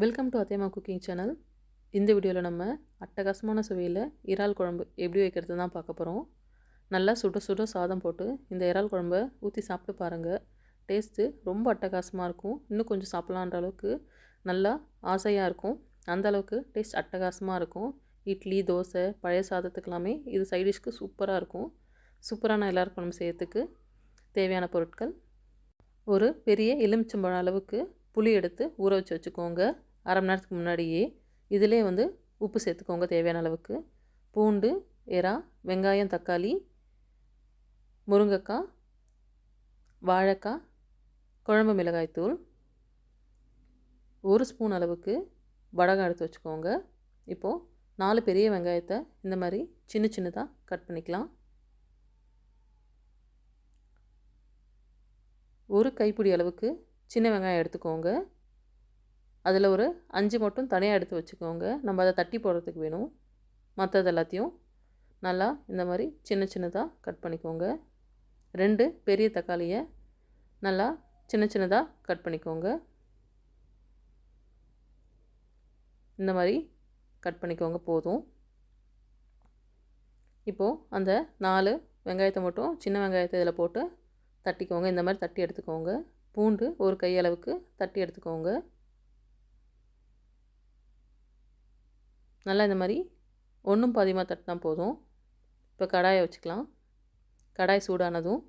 Welcome to அத்தேமா cooking channel இந்த வீடியோவில் நம்ம அட்டகாசமான சுவையில் இறால் குழம்பு எப்படி வைக்கிறது தான் பார்க்க போகிறோம் நல்லா சுட சுட சாதம் போட்டு இந்த இறால் குழம்ப ஊற்றி சாப்பிட்டு பாருங்கள் டேஸ்ட்டு ரொம்ப அட்டகாசமாக இருக்கும். இன்னும் கொஞ்சம் சாப்பிட்லான்ற அளவுக்கு நல்லா ஆசையாக இருக்கும். அந்த அளவுக்கு டேஸ்ட் அட்டகாசமாக இருக்கும். இட்லி தோசை பழைய சாதத்துக்கெல்லாமே இது சைடிஷ்க்கு சூப்பராக இருக்கும். சூப்பரான இறால் குழம்பு செய்யறதுக்கு தேவையான பொருட்கள். ஒரு பெரிய எலுமிச்சம்பழம் அளவுக்கு புளி எடுத்து ஊற வச்சு வச்சுக்கோங்க. அரை மணி நேரத்துக்கு முன்னாடியே இதிலே வந்து உப்பு சேர்த்துக்கோங்க தேவையான அளவுக்கு. பூண்டு எறா வெங்காயம் தக்காளி முருங்கைக்காய் வாழைக்காய் குழம்பு மிளகாய்த்தூள் ஒரு ஸ்பூன் அளவுக்கு வடகம் எடுத்து வச்சுக்கோங்க. இப்போது நாலு பெரிய வெங்காயத்தை இந்த மாதிரி சின்ன சின்னதாக கட் பண்ணிக்கலாம். ஒரு கைப்பிடி அளவுக்கு சின்ன வெங்காயம் எடுத்துக்கோங்க. அதில் ஒரு அஞ்சு மட்டும் தனியாக எடுத்து வச்சுக்கோங்க. நம்ம அதை தட்டி போடுறதுக்கு வேணும். மற்றது எல்லாத்தையும் நல்லா இந்த மாதிரி சின்ன சின்னதாக கட் பண்ணிக்கோங்க. ரெண்டு பெரிய தக்காளியை நல்லா சின்ன சின்னதாக கட் பண்ணிக்கோங்க. இந்த மாதிரி கட் பண்ணிக்கோங்க போதும். இப்போது அந்த நாலு வெங்காயத்தை மட்டும் சின்ன வெங்காயத்தை இதில் போட்டு தட்டிக்கோங்க. இந்த மாதிரி தட்டி எடுத்துக்கோங்க. பூண்டு ஒரு கையளவுக்கு தட்டி எடுத்துக்கோங்க. நல்லா இந்த மாதிரி ஒன்றும் பாதியமாக தட்டினா போதும். இப்போ கடாயை வச்சுக்கலாம். கடாய் சூடானதும்.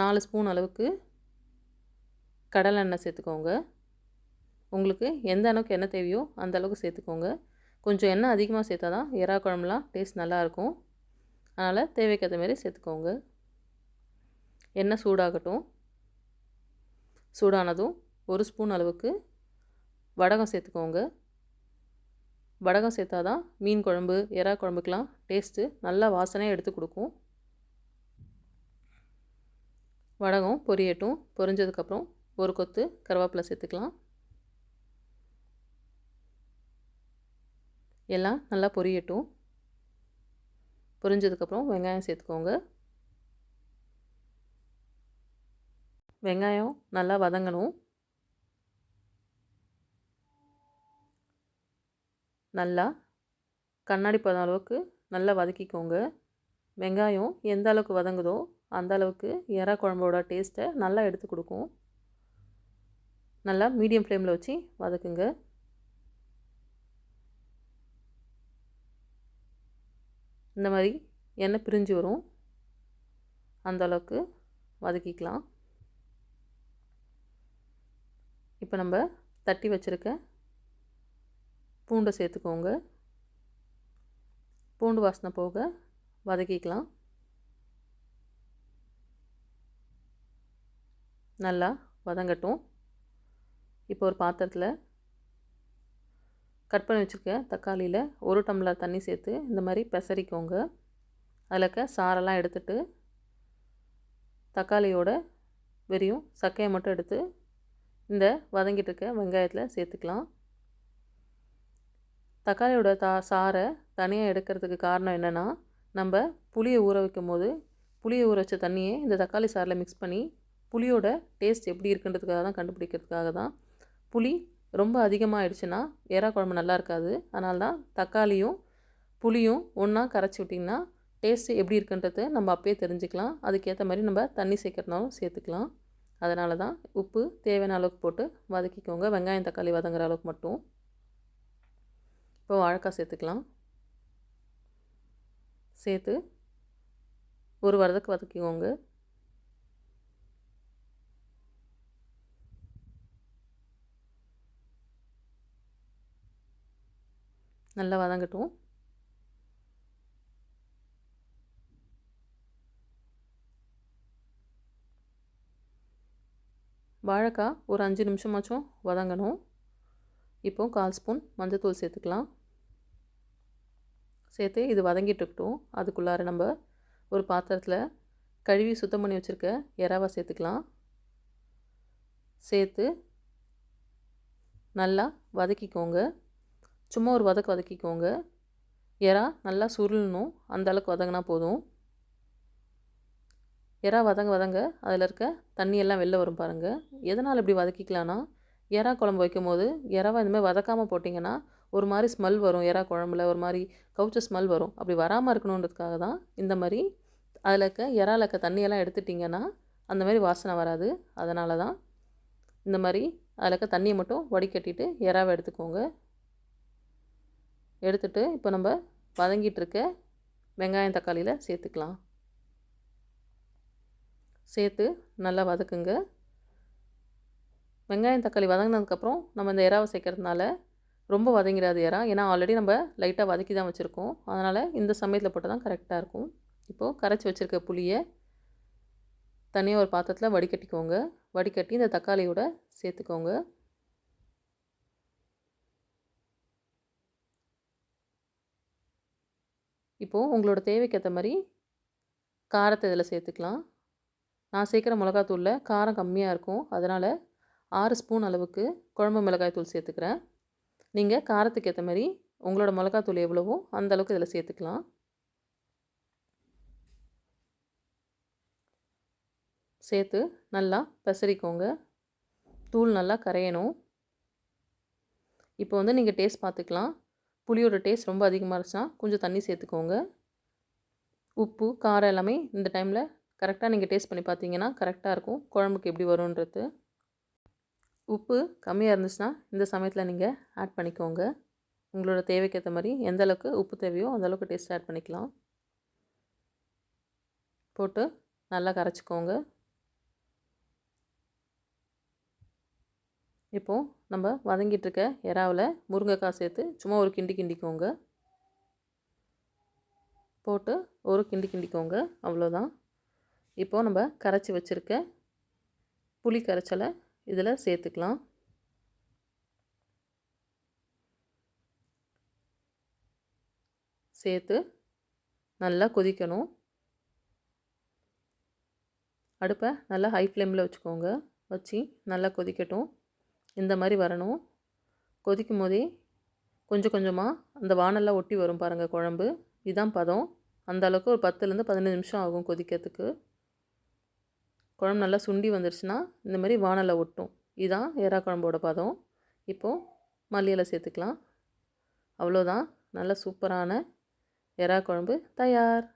நாலு ஸ்பூன் அளவுக்கு கடலை எண்ணெய் சேர்த்துக்கோங்க. உங்களுக்கு எந்த அளவுக்கு எண்ணெய் தேவையோ அந்த அளவுக்கு சேர்த்துக்கோங்க. கொஞ்சம் எண்ணெய் அதிகமாக சேர்த்தா தான் எறா குழம்புலாம் டேஸ்ட் நல்லாயிருக்கும் அதனால் தேவைக்கேற்ற மாரி சேர்த்துக்கோங்க. எண்ணெய் சூடாகட்டும். சூடானதும் ஒரு ஸ்பூன் அளவுக்கு வடகம் சேர்த்துக்கோங்க. வடகம் சேர்த்தா தான் மீன் குழம்பு எறா குழம்புக்கெலாம் டேஸ்ட்டு நல்லா வாசனையாக எடுத்து கொடுக்கும். வடகம் பொரியட்டும் பொரிஞ்சதுக்கப்புறம் ஒரு கொத்து கருவேப்பிலை சேர்த்துக்கலாம். எல்லாம் நல்லா பொரியட்டும். பொரிஞ்சதுக்கப்புறம் வெங்காயம் சேர்த்துக்கோங்க. வெங்காயம் நல்லா வதங்கணும். நல்லா கண்ணாடி பதம் அளவுக்கு நல்லா வதக்கிக்கோங்க. வெங்காயம் எந்த அளவுக்கு வதங்குதோ அந்த அளவுக்கு எறா குழம்போட டேஸ்ட்டை நல்லா எடுத்து கொடுக்கும். நல்லா மீடியம் ஃப்ளேமில் வச்சு வதக்குங்க. இந்த மாதிரி எண்ணெய் பிரிஞ்சு வரும். அந்த அளவுக்கு வதக்கிக்கலாம். இப்போ நம்ம தட்டி வச்சுருக்க பூண்டை சேர்த்துக்கோங்க. பூண்டு வாசனை போக வதக்கிக்கலாம். நல்லா வதங்கட்டும். இப்போ ஒரு பாத்திரத்தில் கட் பண்ணி வச்சுருக்க தக்காளியில் ஒரு டம்ளர் தண்ணி சேர்த்து இந்த மாதிரி பெசரிக்கோங்க. அதில் இருக்க சாரெல்லாம் எடுத்துட்டு தக்காளியோட வெறியும் சக்கையை மட்டும் எடுத்து இந்த வதங்கிட்டு இருக்க வெங்காயத்தில் சேர்த்துக்கலாம். தக்காளியோட தா சாரை தனியாக எடுக்கிறதுக்கு காரணம் என்னென்னா நம்ம புளியை ஊற வைக்கும் போது புளியை ஊற வச்ச தண்ணியை இந்த தக்காளி சாரில் மிக்ஸ் பண்ணி புளியோட டேஸ்ட் எப்படி இருக்குன்றதுக்காக தான் கண்டுபிடிக்கிறதுக்காக தான். புளி ரொம்ப அதிகமாகிடுச்சுன்னா எறா குழம்பு நல்லா இருக்காது. அதனால தான் தக்காளியும் புளியும் ஒன்றா கரைச்சி விட்டிங்கன்னா டேஸ்ட்டு எப்படி இருக்குன்றது நம்ம அப்பயே தெரிஞ்சுக்கலாம். அதுக்கேற்ற மாதிரி நம்ம தண்ணி சேர்க்கறதுனாலும் சேர்த்துக்கலாம். அதனால தான் உப்பு தேவையான அளவுக்கு போட்டு வதக்கிக்கோங்க. வெங்காயம் தக்காளி வதங்குற அளவுக்கு மட்டும். இப்போ வாழைக்காய் சேர்த்துக்கலாம். சேர்த்து ஒரு வரதுக்கு வதக்கிக்கோங்க. நல்லா வதங்கட்டும். வாழைக்காய் ஒரு அஞ்சு நிமிஷமாச்சும் வதங்கணும். இப்போது கால் ஸ்பூன் மஞ்சத்தூள் சேர்த்துக்கலாம். சேர்த்து இது வதங்கிட்டு இருக்கட்டும். அதுக்குள்ளார நம்ம ஒரு பாத்திரத்தில் கழுவி சுத்தம் பண்ணி வச்சுருக்க இறாவை சேர்த்துக்கலாம். சேர்த்து நல்லா வதக்கிக்கோங்க. சும்மா ஒரு வதக்கு வதக்கிக்கோங்க. எறா நல்லா சுருளணும். அந்த அளவுக்கு வதங்கினா போதும். எறா வதங்க வதங்க அதில் இருக்க தண்ணியெல்லாம் வெளில வரும் பாருங்கள் எதனால் இப்படி வதக்கிக்கலான்னா எறா குழம்பு வைக்கும் போது எறாவை இந்தமாதிரி வதக்காமல் போட்டிங்கன்னா ஒரு மாதிரி ஸ்மெல் வரும் எறா குழம்புல ஒரு மாதிரி கவுச்ச ஸ்மெல் வரும். அப்படி வராமல் இருக்கணுன்றதுக்காக தான் இந்த மாதிரி அதில் இருக்க எறாவில் இருக்க தண்ணியெல்லாம் எடுத்துட்டிங்கன்னா அந்த மாதிரி வாசனை வராது. அதனால தான் இந்த மாதிரி அதில் இருக்க தண்ணியை மட்டும் வடிகட்டிட்டு எறாவை எடுத்துக்கோங்க. எடுத்துட்டு இப்போ நம்ம வதங்கிட்டு இருக்க வெங்காயம் தக்காளியில் சேர்த்துக்கலாம். சேர்த்து நல்லா வதக்குங்க. வெங்காயம் தக்காளி வதங்கினதுக்கப்புறம் நம்ம இந்த எறாவை சேர்க்கறதுனால ரொம்ப வதங்கிடாது எறா ஏன்னா ஆல்ரெடி நம்ம லைட்டாக வதக்கி தான் வச்சுருக்கோம். அதனால் இந்த சமயத்தில் போட்டு தான் கரெக்டாக இருக்கும். இப்போது கரைச்சி வச்சுருக்க புளியை தனியாக ஒரு பாத்திரத்தில் வடிகட்டிக்கோங்க. வடிகட்டி இந்த தக்காளியோட சேர்த்துக்கோங்க. இப்போது உங்களோட தேவைக்கேற்ற மாதிரி காரத்தை இதில் சேர்த்துக்கலாம். நான் சேர்க்குற மிளகாத்தூளில் காரம் கம்மியாக இருக்கும். அதனால் ஆறு ஸ்பூன் அளவுக்கு குழம்பு மிளகாய் தூள் சேர்த்துக்கிறேன். நீங்கள் காரத்துக்கு ஏற்ற மாதிரி உங்களோட மிளகாத்தூள் எவ்வளவோ அந்த அளவுக்கு இதில் சேர்த்துக்கலாம். சேர்த்து நல்லா பெசரிக்கோங்க. தூள் நல்லா கரையணும். இப்போ வந்து நீங்கள் டேஸ்ட் பார்த்துக்கலாம் புளியோட டேஸ்ட் ரொம்ப அதிகமாக இருந்துச்சுன்னா கொஞ்சம் தண்ணி சேர்த்துக்கோங்க. உப்பு காரம் எல்லாமே இந்த டைமில் கரெக்டாக நீங்கள் டேஸ்ட் பண்ணி பார்த்தீங்கன்னா கரெக்டாக இருக்கும். குழம்புக்கு எப்படி வரும்ன்றது. உப்பு கம்மியாக இருந்துச்சுன்னா இந்த சமயத்தில் நீங்கள் ஆட் பண்ணிக்கோங்க. உங்களோட தேவைக்கு ஏற்ற மாதிரி எந்த அளவுக்கு உப்பு தேவையோ அந்தளவுக்கு டேஸ்ட் ஆட் பண்ணிக்கலாம். போட்டு நல்லா கரைச்சிக்கோங்க. இப்போது நம்ம வதங்கிட்டு இருக்க இறாவில் முருங்கைக்காய் சேர்த்து சும்மா ஒரு கிண்டி கிண்டிக்கோங்க. போட்டு ஒரு கிண்டி கிண்டிக்கோங்க. அவ்வளோதான் இப்போது நம்ம கரைச்சி வச்சுருக்க புளி கரைச்சலை இதில் சேர்த்துக்கலாம். சேர்த்து நல்லா கொதிக்கணும். அடுப்பை நல்லா ஹை ஃப்ளேமில் வச்சுக்கோங்க. வச்சு நல்லா கொதிக்கட்டும். இந்த மாதிரி வரணும். கொதிக்கும் போதே கொஞ்சம் கொஞ்சமாக அந்த வானெல்லாம் ஒட்டி வரும் பாருங்கள் குழம்பு. இதுதான் பதம். அந்த அளவுக்கு ஒரு பத்துலேருந்து பதினஞ்சு நிமிஷம் ஆகும் கொதிக்கிறதுக்கு. குழம்பு நல்லா சுண்டி வந்துருச்சுன்னா இந்த மாதிரி வானலில் ஒட்டும். இதுதான் எறா குழம்போட பதம். இப்போது மல்லியலை சேர்த்துக்கலாம். அவ்வளோதான். நல்ல சூப்பரான எறா குழம்பு தயார்.